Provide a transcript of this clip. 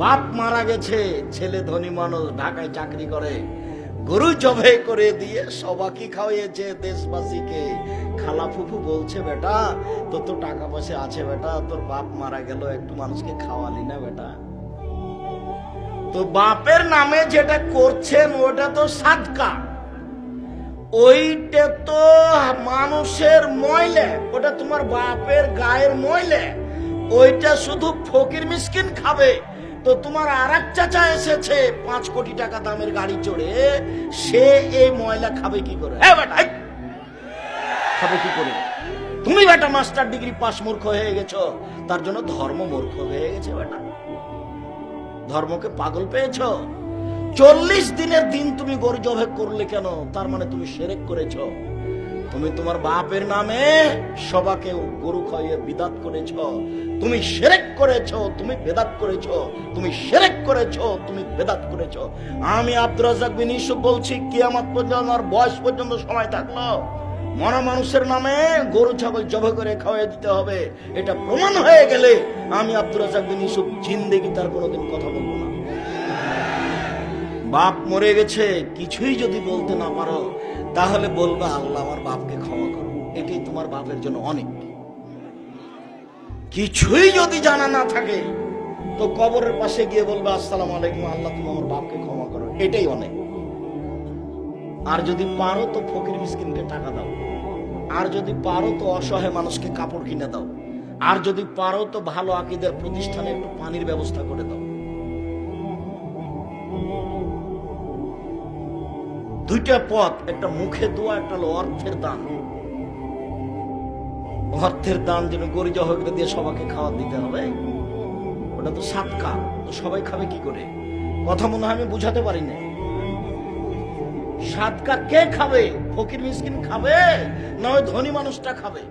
বাপ মারা গেছে, ছেলে ধনী মানুষ ঢাকায় চাকরি করে। গরু জবে করে দিয়ে সবাকি খাওয়াইয়েছে দেশবাসীকে? খালা ফুফু বলছে, বেটা, তোর তো টাকা পয়সা আছে বেটা, তোর বাপ মারা গেল, একটু মানুষকে খাওয়ালি না বেটা। তো বাপের নামে যেটা করছেন, ওটা তো সাদকা। ওইটা তো মানুষের ময়লে, ওটা তোমার বাপের গায়ের ময়লে। ওইটা শুধু ফকির মিসকিন খাবে। তো তোমার আর এক চাচা এসেছে পাঁচ কোটি টাকা দামের গাড়ি চড়ে সে এই ময়লা খাবে কি করে! খাবে কি করে? তুমি বেটা মাস্টার ডিগ্রি পাস মূর্খ হয়ে গেছো তার জন্য ধর্ম মূর্খ হয়ে গেছে বেটা। ধর্মকে পাগল পেয়েছ? চল্লিশ দিনের দিন তুমি গরু জবে করলে কেন? তার মানে তুমি সেরেক করেছ। তুমি তোমার বাপের নামে সবাকে গরু খাইয়ে বিদাত করেছ। তুমি সেরেক করেছ, তুমি বেদাত করেছ, তুমি সেরেক করেছ, তুমি বেদাত করেছ। আমি আব্দুর রাজাক বিন ইউসুফ বলছি, কিয়ামত পর্যন্ত আর বয়স পর্যন্ত সময় থাকল। মরা মানুষের নামে গরু, ছাগল জবে করে খাওয়াই দিতে হবে। এটা প্রমাণ হয়ে গেলে আমি আব্দুর রাজাক বিন ইউসুফ জিন্দেগি তার কোনোদিন কথা বলব না। বাপ মরে গেছে, কিছুই যদি বলতে না পারো, তাহলে বলবে, আল্লাহ আমার বাপকে ক্ষমা করো এটাই তোমার বাপের জন্য অনেক। কিছুই যদি জানা না থাকে, তো কবরের পাশে গিয়ে বলবে, আসসালাম আলাইকুম, আল্লাহ তুমি আমার বাপকে ক্ষমা করো। এটাই অনেক। আর যদি পারো, তো ফকির মিসকিনকে টাকা দাও। আর যদি পারো, তো অসহায় মানুষকে কাপড় কিনে দাও। আর যদি পারো, তো ভালো আকিদের প্রতিষ্ঠানে একটু পানির ব্যবস্থা করে দাও। দুইটা পথ, একটা মুখে দোয়া, একটা হলো অর্থের দান। অর্থের দান যেন গরি জহকে দিয়ে সবাইকে খাওয়া দিতে হবে। ওটা তো সাতকা, তো সবাই খাবে কি করে? কথা মনে হয় আমি বুঝাতে পারি না সাতকা কে খাবে? ফকির মিসকিন খাবে? না ওই ধনী মানুষটা খাবে?